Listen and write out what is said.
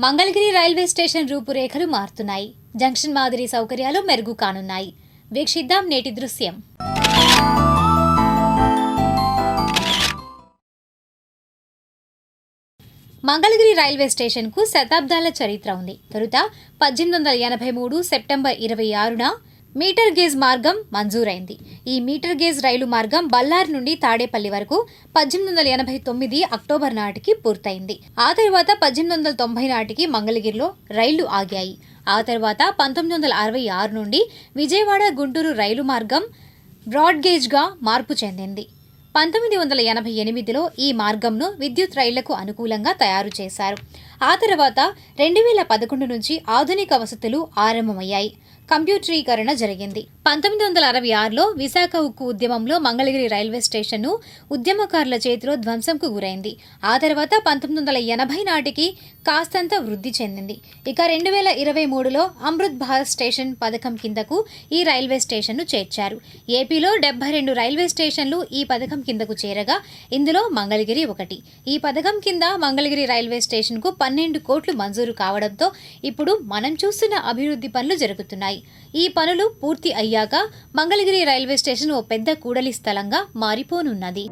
Mangalagiri railway station రూపురేఖలు మారుతున్నాయి. Junction మాదిరి సౌకర్యాలు మెరుగు కానున్నాయి. వీక్షిద్దాం నేటి దృశ్యం. మంగళగిరి రైల్వే స్టేషన్కు శతాబ్దాల చరిత్ర ఉంది. తొలుత పద్దెనిమిది వందల ఎనభై మూడు సెప్టెంబర్ ఇరవై ఆరున మీటర్ గేజ్ మార్గం మంజూరైంది. ఈ మీటర్ గేజ్ రైలు మార్గం బల్లారి నుండి తాడేపల్లి వరకు పద్దెనిమిది వందల ఎనభై తొమ్మిది అక్టోబర్ నాటికి పూర్తయింది. ఆ తర్వాత పద్దెనిమిది వందల తొంభై నాటికి మంగళగిరిలో రైళ్ళు ఆగాయి. ఆ తర్వాత పంతొమ్మిది వందల అరవై ఆరు నుండి విజయవాడ గుంటూరు రైలు మార్గం బ్రాడ్ గేజ్గా మార్పు చెందింది. పంతొమ్మిది వందల ఎనభై ఎనిమిదిలో ఈ మార్గంను విద్యుత్ రైళ్ళకు అనుకూలంగా తయారు చేశారు. ఆ తర్వాత రెండు వేల పదకొండు నుంచి ఆధునిక వసతులు ఆరంభమయ్యాయి. కంప్యూటరీకరణ జరిగింది. పంతొమ్మిది వందల అరవై ఆరులో విశాఖ ఉక్కు ఉద్యమంలో మంగళగిరి రైల్వే స్టేషన్ను ఉద్యమకారుల చేతిలో ధ్వంసంకు గురైంది. ఆ తర్వాత పంతొమ్మిది వందల ఎనభై నాటికి కాస్తంత వృద్ధి చెందింది. ఇక రెండు వేల ఇరవై మూడులో అమృత్ భారత్ స్టేషన్ పథకం కిందకు ఈ రైల్వే స్టేషన్ను చేర్చారు. ఏపీలో డెబ్బై రెండు రైల్వే స్టేషన్లు ఈ పథకం కిందకు చేరగా ఇందులో మంగళగిరి ఒకటి. ఈ పథకం కింద మంగళగిరి రైల్వే స్టేషన్కు పన్నెండు కోట్లు మంజూరు కావడంతో ఇప్పుడు మనం చూస్తున్న అభివృద్ధి పనులు జరుగుతున్నాయి. ఈ పనులు పూర్తి అయ్యాయి. అయ్యాక మంగళగిరి రైల్వే స్టేషన్ ఓ పెద్ద కూడలి స్థలంగా మారిపోనున్నది.